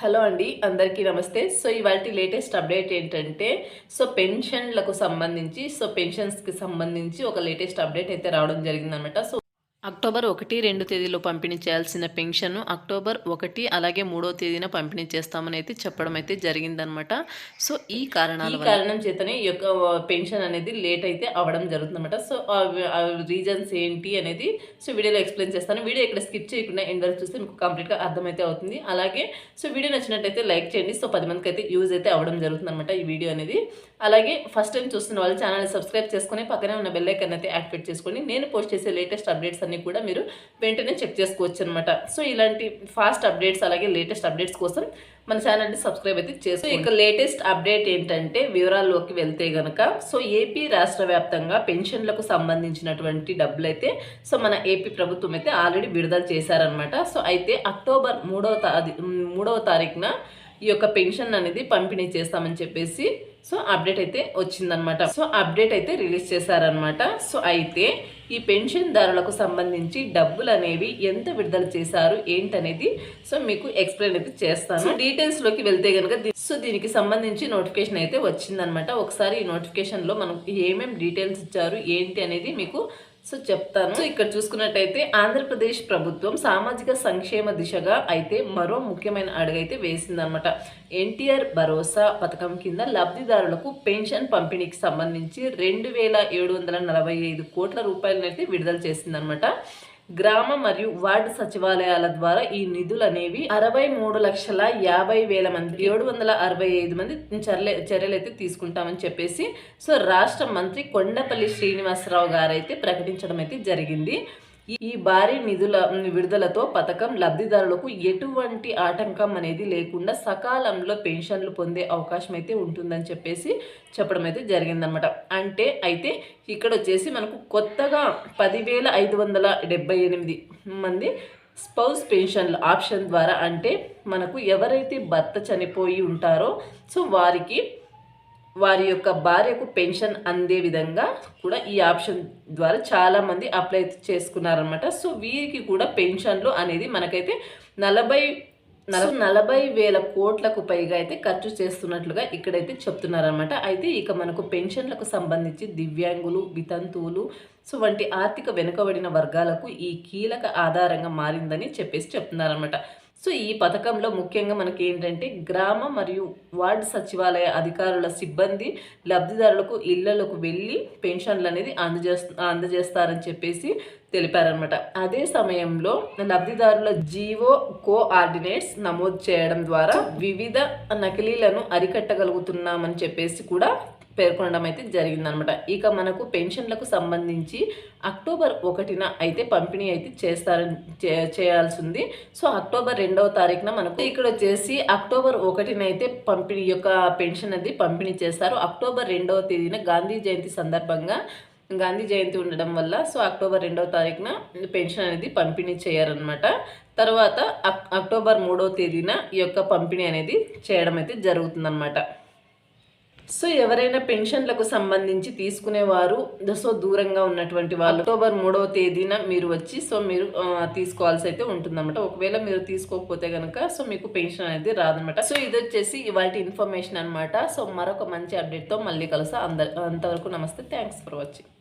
Hello అండి అందరికీ నమస్తే. సో ఇవాళ లేటెస్ట్ అప్డేట్ ఏంటంటే సో పెన్షన్లకు సంబంధించి సో పెన్షన్స్కి సంబంధించి ఒక లేటెస్ట్ అప్డేట్ అయితే రావడం జరిగిందనమాట సో అక్టోబర్ ఒకటి రెండు తేదీలో పంపిణీ చేయాల్సిన పెన్షన్ అక్టోబర్ ఒకటి అలాగే మూడో తేదీన పంపిణీ చేస్తామని అయితే చెప్పడం అయితే జరిగిందనమాట సో ఈ కారణాల కారణం చేతనే ఈ యొక్క పెన్షన్ అనేది లేట్ అయితే అవ్వడం జరుగుతుందన్నమాట. సో రీజన్స్ ఏంటి అనేది సో వీడియోలో ఎక్స్ప్లెయిన్ చేస్తాను. వీడియో ఇక్కడ స్కిప్ చేయకుండా ఎండ్ వరకు చూస్తే మీకు కంప్లీట్గా అర్థమైతే అవుతుంది. అలాగే సో వీడియో నచ్చినట్టయితే లైక్ చేయండి. సో పది మందికి అయితే యూజ్ అయితే అవ్వడం జరుగుతుంది అనమాట ఈ వీడియో అనేది. అలాగే ఫస్ట్ టైం చూస్తున్న వాళ్ళు ఛానల్ని సబ్స్క్రైబ్ చేసుకుని పక్కనే ఉన్న బెల్ ఐకన్ అయితే యాక్టివేట్ చేసుకొని నేను పోస్ట్ చేసే లేటెస్ట్ అప్డేట్స్ అన్ని కూడా మీరు వెంటనే చెక్ చేసుకోవచ్చు అనమాట సో ఇలాంటి ఫాస్ట్ అప్డేట్స్ అలాగే లేటెస్ట్ అప్డేట్స్ కోసం మన ఛానల్ని సబ్స్క్రైబ్ అయితే చేసి ఇక లేటెస్ట్ అప్డేట్ ఏంటంటే వివరాల్లోకి వెళ్తే గనక సో ఏపీ రాష్ట్ర వ్యాప్తంగా పెన్షన్లకు సంబంధించినటువంటి డబ్బులు అయితే సో మన ఏపీ ప్రభుత్వం అయితే ఆల్రెడీ విడుదల చేశారనమాట సో అయితే అక్టోబర్ మూడవ తారీ మూడవ తారీఖున ఈ యొక్క పెన్షన్ అనేది పంపిణీ చేస్తామని చెప్పేసి సో అప్డేట్ అయితే వచ్చిందనమాట సో అప్డేట్ అయితే రిలీజ్ చేశారనమాట సో అయితే ఈ పెన్షన్దారులకు సంబంధించి డబ్బులు అనేవి ఎంత విడుదల చేశారు ఏంటనేది సో మీకు ఎక్స్ప్లెయిన్ అయితే చేస్తాను. డీటెయిల్స్లోకి వెళ్తే కనుక సో దీనికి సంబంధించి నోటిఫికేషన్ అయితే వచ్చిందనమాట ఒకసారి ఈ నోటిఫికేషన్లో మనకు ఏమేమి డీటెయిల్స్ ఇచ్చారు ఏంటి అనేది మీకు సో చెప్తాను. సో ఇక్కడ చూసుకున్నట్టయితే ఆంధ్రప్రదేశ్ ప్రభుత్వం సామాజిక సంక్షేమ దిశగా అయితే మరో ముఖ్యమైన అడుగైతే వేసిందనమాట ఎన్టీఆర్ భరోసా పథకం కింద లబ్ధిదారులకు పెన్షన్ పంపిణీకి సంబంధించి రెండు వేల ఏడు వందల నలభై ఐదు కోట్ల రూపాయలనైతే విడుదల చేసిందనమాట గ్రామ మరియు వార్డు సచివాలయాల ద్వారా ఈ నిధులు అనేవి అరవై మూడు లక్షల యాభై వేల మంది ఏడు వందల అరవై ఐదు మంది చర్యలు చర్యలు అయితే తీసుకుంటామని చెప్పేసి సో రాష్ట్ర మంత్రి కొండపల్లి శ్రీనివాసరావు గారు అయితే ప్రకటించడం అయితే జరిగింది. ఈ భారీ నిధుల విడుదలతో పథకం లబ్ధిదారులకు ఎటువంటి ఆటంకం అనేది లేకుండా సకాలంలో పెన్షన్లు పొందే అవకాశం అయితే ఉంటుందని చెప్పేసి చెప్పడం అయితే జరిగిందనమాట అంటే అయితే ఇక్కడ వచ్చేసి మనకు కొత్తగా పదివేల ఐదు వందల డెబ్బై ఎనిమిది మంది స్పౌస్ పెన్షన్ల ఆప్షన్ ద్వారా అంటే మనకు ఎవరైతే భర్త చనిపోయి ఉంటారో సో వారికి వారి యొక్క భార్యకు పెన్షన్ అందే విధంగా కూడా ఈ ఆప్షన్ ద్వారా చాలామంది అప్లై చేసుకున్నారనమాట సో వీరికి కూడా పెన్షన్లు అనేది మనకైతే నలభై నలభై వేల కోట్లకు పైగా అయితే ఖర్చు చేస్తున్నట్లుగా ఇక్కడైతే చెప్తున్నారనమాట అయితే ఇక మనకు పెన్షన్లకు సంబంధించి దివ్యాంగులు వితంతువులు సో వంటి ఆర్థిక వెనుకబడిన వర్గాలకు ఈ కీలక ఆధారంగా మారిందని చెప్పేసి చెప్తున్నారనమాట సో ఈ పథకంలో ముఖ్యంగా మనకి ఏంటంటే గ్రామ మరియు వార్డు సచివాలయ అధికారుల సిబ్బంది లబ్ధిదారులకు ఇళ్ళలకు వెళ్ళి పెన్షన్లు అనేది అందజేస్తు అందజేస్తారని చెప్పేసి తెలిపారనమాట అదే సమయంలో లబ్ధిదారుల జీవో కోఆర్డినేట్స్ నమోదు చేయడం ద్వారా వివిధ నకిలీలను అరికట్టగలుగుతున్నామని చెప్పేసి కూడా పేర్కొనడం అయితే జరిగిందనమాట. ఇక మనకు పెన్షన్లకు సంబంధించి అక్టోబర్ ఒకటిన అయితే పంపిణీ అయితే చేస్తారని చేయాల్సి ఉంది సో అక్టోబర్ రెండవ తారీఖున మనకు ఇక్కడ వచ్చేసి అక్టోబర్ ఒకటిన అయితే పంపిణీ యొక్క పెన్షన్ అది పంపిణీ చేస్తారు. అక్టోబర్ రెండవ తేదీన గాంధీ జయంతి సందర్భంగా గాంధీ జయంతి ఉండడం వల్ల సో అక్టోబర్ రెండవ తారీఖున పెన్షన్ అనేది పంపిణీ చేయారనమాట. తర్వాత అక్టోబర్ మూడవ తేదీన ఈ యొక్క పంపిణీ అనేది చేయడం అయితే జరుగుతుందన్నమాట సో ఎవరైనా పెన్షన్లకు సంబంధించి తీసుకునేవారు సో దూరంగా ఉన్నటువంటి వాళ్ళు. అక్టోబర్ మూడవ తేదీన మీరు వచ్చి సో మీరు తీసుకోవాల్సి అయితే ఉంటుందన్నమాట. ఒకవేళ మీరు తీసుకోకపోతే కనుక సో మీకు పెన్షన్ అనేది రాదనమాట సో ఇది వచ్చేసి ఇవాళ ఇన్ఫర్మేషన్ అనమాట సో మరొక మంచి అప్డేట్తో మళ్ళీ కలుసా. అంద అంతవరకు నమస్తే. Thanks for watching.